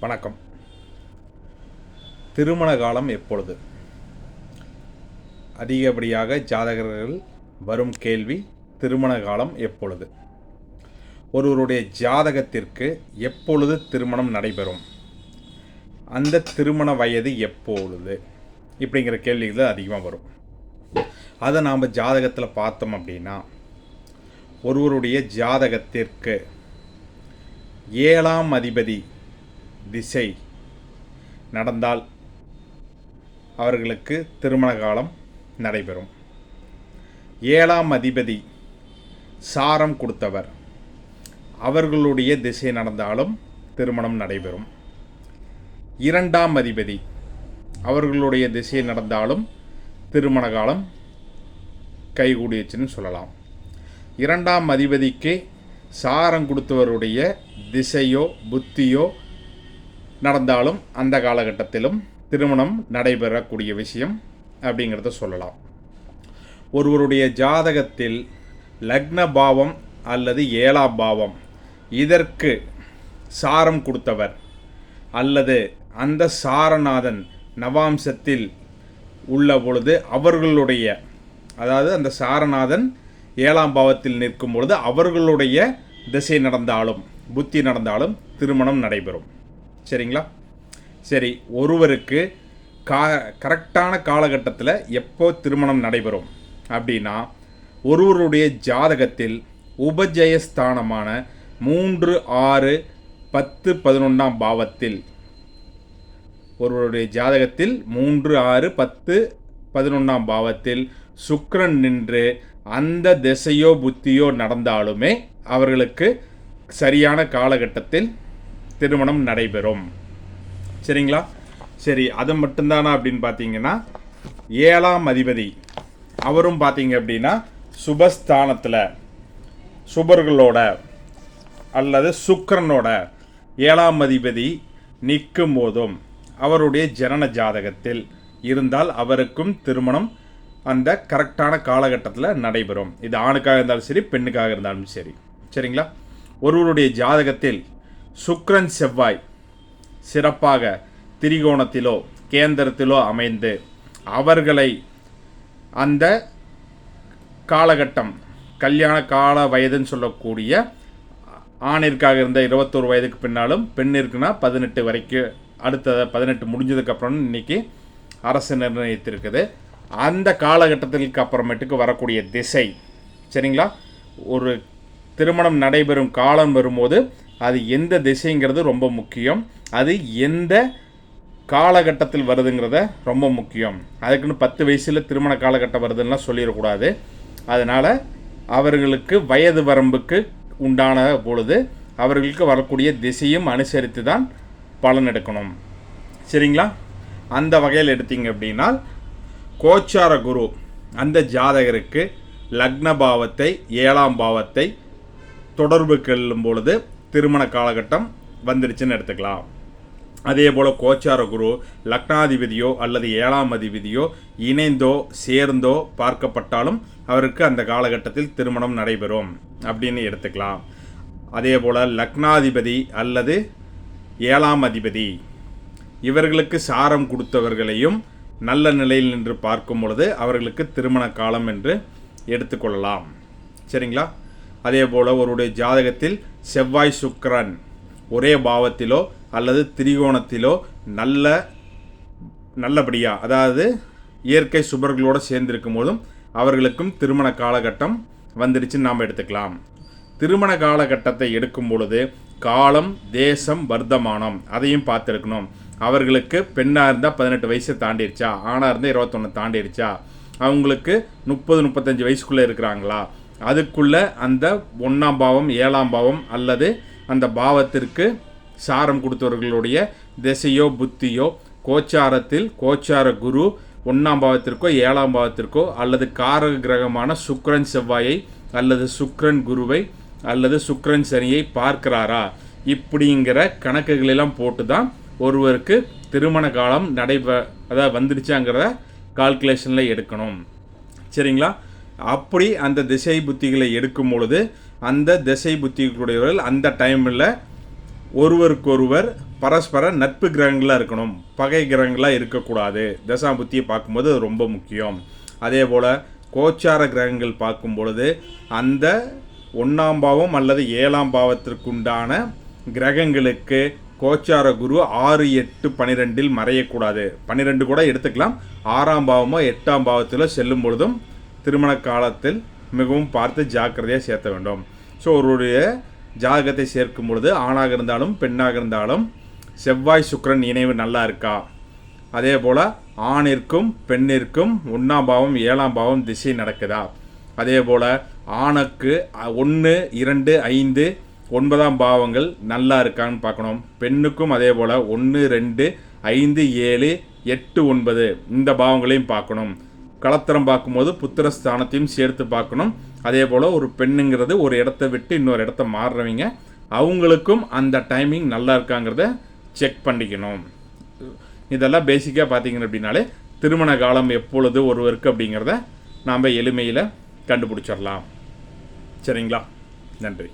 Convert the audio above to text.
வணக்கம். திருமண காலம் எப்பொழுது? அதிகப்படியாக ஜாதகர்கள் வரும் கேள்வி திருமண காலம் எப்பொழுது? ஒருவருடைய ஜாதகத்திற்கு எப்பொழுது திருமணம் நடைபெறும்? அந்த திருமண வயது எப்பொழுது? இப்படிங்கிற கேள்விகள் அதிகமாக வரும். அதை நாம் ஜாதகத்தில் பார்த்தோம் அப்படின்னா ஒருவருடைய ஜாதகத்திற்கு ஏழாம் அதிபதி திசை நடந்தால் அவர்களுக்கு திருமண காலம் நடைபெறும். ஏழாம் அதிபதி சாரம் கொடுத்தவர். அவர்களுடைய திசை நடந்தாலும் திருமணம் நடைபெறும். இரண்டாம் அதிபதி அவர்களுடைய திசை நடந்தாலும் திருமண காலம் கைகூடியச்சுன்னு சொல்லலாம். இரண்டாம் அதிபதிக்கு சாரம் கொடுத்தவருடைய திசையோ புத்தியோ நடந்தாலும் அந்த காலகட்டத்திலும் திருமணம் நடைபெறக்கூடிய விஷயம் அப்படிங்கிறத சொல்லலாம். ஒருவருடைய ஜாதகத்தில் லக்ன பாவம் அல்லது ஏழாம் பாவம் இதற்கு சாரம் கொடுத்தவர் அல்லது அந்த சாரநாதன் நவாம்சத்தில் உள்ள பொழுது அவர்களுடைய அதாவது அந்த சாரநாதன் ஏழாம் பாவத்தில் நிற்கும் பொழுது அவர்களுடைய திசை நடந்தாலும் புத்தி நடந்தாலும் திருமணம் நடைபெறும். சரிங்களா? சரி ஒருவருக்கு கா கரெக்டான காலகட்டத்தில் எப்போ திருமணம் நடைபெறும்? அப்படின்னா ஒருவருடைய ஜாதகத்தில் உபஜயஸ்தானமான மூன்று ஆறு பத்து பதினொன்றாம் பாவத்தில் ஒருவருடைய ஜாதகத்தில் மூன்று ஆறு பத்து பதினொன்றாம் பாவத்தில் சுக்ரன் நின்று அந்த திசையோ புத்தியோ நடந்தாலுமே அவர்களுக்கு சரியான காலகட்டத்தில் திருமணம் நடைபெறும். சரிங்களா? சரி அது மட்டும்தானா அப்படின்னு பார்த்தீங்கன்னா ஏழாம் அதிபதி. அவரும் பார்த்தீங்க அப்படின்னா சுபஸ்தானத்தில் சுபர்களோட அல்லது சுக்கரனோட ஏழாம் அதிபதி நிற்கும் போதும் அவருடைய ஜனன ஜாதகத்தில் இருந்தால் அவருக்கும் திருமணம் அந்த கரெக்டான காலகட்டத்தில் நடைபெறும். இது ஆணுக்காக இருந்தாலும் சரி பெண்ணுக்காக இருந்தாலும் சரி. சரிங்களா? ஒருவருடைய ஜாதகத்தில் சுக்ரன் செவ்வாய் சிறப்பாக திரிகோணத்திலோ கேந்திரத்திலோ அமைந்து அவர்களை அந்த காலகட்டம் கல்யாண கால வயதுன்னு சொல்லக்கூடிய ஆணிற்காக இருந்த இருபத்தோரு வயதுக்கு பின்னாலும் பெண்ணிற்குனா பதினெட்டு வரைக்கும் அடுத்த பதினெட்டு முடிஞ்சதுக்கப்புறம் இன்னைக்கு அரசு நிர்ணயித்திருக்குது. அந்த காலகட்டத்திற்கு அப்புறமேட்டுக்கு வரக்கூடிய திசை சரிங்களா? ஒரு திருமணம் நடைபெறும் காலம் வரும்போது அது எந்த திசைங்கிறது ரொம்ப முக்கியம். அது எந்த காலகட்டத்தில் வருதுங்கிறத ரொம்ப முக்கியம். அதுக்குன்னு பத்து வயசில் திருமண காலகட்டம் வருதுன்னா சொல்லிடக்கூடாது. அதனால் அவர்களுக்கு வயது வரம்புக்கு உண்டான பொழுது அவர்களுக்கு வரக்கூடிய திசையும் அனுசரித்து தான் பலன் எடுக்கணும். சரிங்களா? அந்த வகையில் எடுத்தீங்க அப்படின்னா கோச்சார குரு அந்த ஜாதகருக்கு லக்ன பாவத்தை ஏழாம் பாவத்தை தொடர்பு கொள்ளும் பொழுது திருமண காலகட்டம் வந்துடுச்சுன்னு எடுத்துக்கலாம். அதே போல் கோச்சார குரு லக்னாதிபதியோ அல்லது ஏழாம் அதிபதியோ இணைந்தோ சேர்ந்தோ பார்க்கப்பட்டாலும் அவருக்கு அந்த காலகட்டத்தில் திருமணம் நடைபெறும் அப்படின்னு எடுத்துக்கலாம். அதே போல் லக்னாதிபதி அல்லது ஏழாம் அதிபதி இவர்களுக்கு சாரம் கொடுத்தவர்களையும் நல்ல நிலையில் நின்று பார்க்கும் பொழுது அவர்களுக்கு திருமண காலம் என்று எடுத்துக்கொள்ளலாம். சரிங்களா? அதே போல் ஒருவருடைய ஜாதகத்தில் செவ்வாய் சுக்கரன் ஒரே பாவத்திலோ அல்லது திரிகோணத்திலோ நல்ல நல்லபடியாக அதாவது இயற்கை சுபர்களோடு சேர்ந்திருக்கும் போதும் அவர்களுக்கும் திருமண காலகட்டம் வந்துடுச்சுன்னு நாம் எடுத்துக்கலாம். திருமண காலகட்டத்தை எடுக்கும் பொழுது காலம் தேசம் வர்த்தமானம் அதையும் பார்த்துருக்கணும். அவர்களுக்கு பெண்ணாக இருந்தால் பதினெட்டு வயசை தாண்டிடுச்சா ஆணாக இருந்தால் இருபத்தொன்று தாண்டிடுச்சா அவங்களுக்கு முப்பது முப்பத்தஞ்சு வயசுக்குள்ளே இருக்கிறாங்களா அதுக்குள்ளே அந்த ஒன்றாம் பாவம் ஏழாம் பாவம் அல்லது அந்த பாவத்திற்கு சாரம் கொடுத்தவர்களுடைய திசையோ புத்தியோ கோச்சாரத்தில் கோச்சார குரு ஒன்றாம் பாவத்திற்கோ ஏழாம் பாவத்திற்கோ அல்லது காரக கிரகமான சுக்ரன் செவ்வாயை அல்லது சுக்ரன் குருவை அல்லது சுக்ரன் சனியை பார்க்கிறாரா? இப்படிங்கிற கணக்குகளெல்லாம் போட்டு தான் ஒருவருக்கு திருமண காலம் நடைபெ அதாவது வந்துடுச்சாங்கிறத கால்குலேஷனில் எடுக்கணும். சரிங்களா? அப்படி அந்த திசை புத்திகளை எடுக்கும் பொழுது அந்த திசை புத்திகளுடையவர்கள் அந்த டைமில் ஒருவருக்கொருவர் பரஸ்பர நட்பு கிரகங்களாக இருக்கணும் பகை கிரகங்களாக இருக்கக்கூடாது. தசாபுத்தியை பார்க்கும்போது அது ரொம்ப முக்கியம். அதே போல் கோச்சார கிரகங்கள் பார்க்கும் பொழுது அந்த ஒன்றாம் பாவம் அல்லது ஏழாம் பாவத்திற்குண்டான கிரகங்களுக்கு கோச்சார குரு ஆறு எட்டு பன்னிரெண்டில் மறையக்கூடாது. பன்னிரெண்டு கூட எடுத்துக்கலாம். ஆறாம் பாவமோ எட்டாம் பாவத்தில் செல்லும் பொழுதும் திருமண காலத்தில் மிகவும் பார்த்து ஜாக்கிரதையாக சேர்த்த வேண்டும். ஸோ ஒருவருடைய ஜாதகத்தை சேர்க்கும் பொழுது ஆணாக இருந்தாலும் பெண்ணாக இருந்தாலும் செவ்வாய் சுக்கிரன் இணைவு நல்லா இருக்கா? அதே போல் ஆணிற்கும் பெண்ணிற்கும் ஒன்றாம் பாவம் ஏழாம் பாவம் திசை நடக்குதா? அதே போல் ஆணுக்கு ஒன்று இரண்டு ஐந்து ஒன்பதாம் பாவங்கள் நல்லா இருக்கான்னு பார்க்கணும். பெண்ணுக்கும் அதே போல் ஒன்று ரெண்டு ஐந்து ஏழு எட்டு ஒன்பது இந்த பாவங்களையும் பார்க்கணும். களத்திரம் பார்க்கும்போது புத்திரஸ்தானத்தையும் சேர்த்து பார்க்கணும். அதே போல் ஒரு பெண்ணுங்கிறது ஒரு இடத்த விட்டு இன்னொரு இடத்த மாறுறவங்க அவங்களுக்கும் அந்த டைமிங் நல்லா இருக்காங்கிறத செக் பண்ணிக்கணும். இதெல்லாம் பேசிக்காக பார்த்தீங்க அப்படின்னாலே திருமண காலம் எப்பொழுது ஒருவருக்கு அப்படிங்கிறத நாம் எளிமையில் கண்டுபிடிச்சிடலாம். சரிங்களா? நன்றி.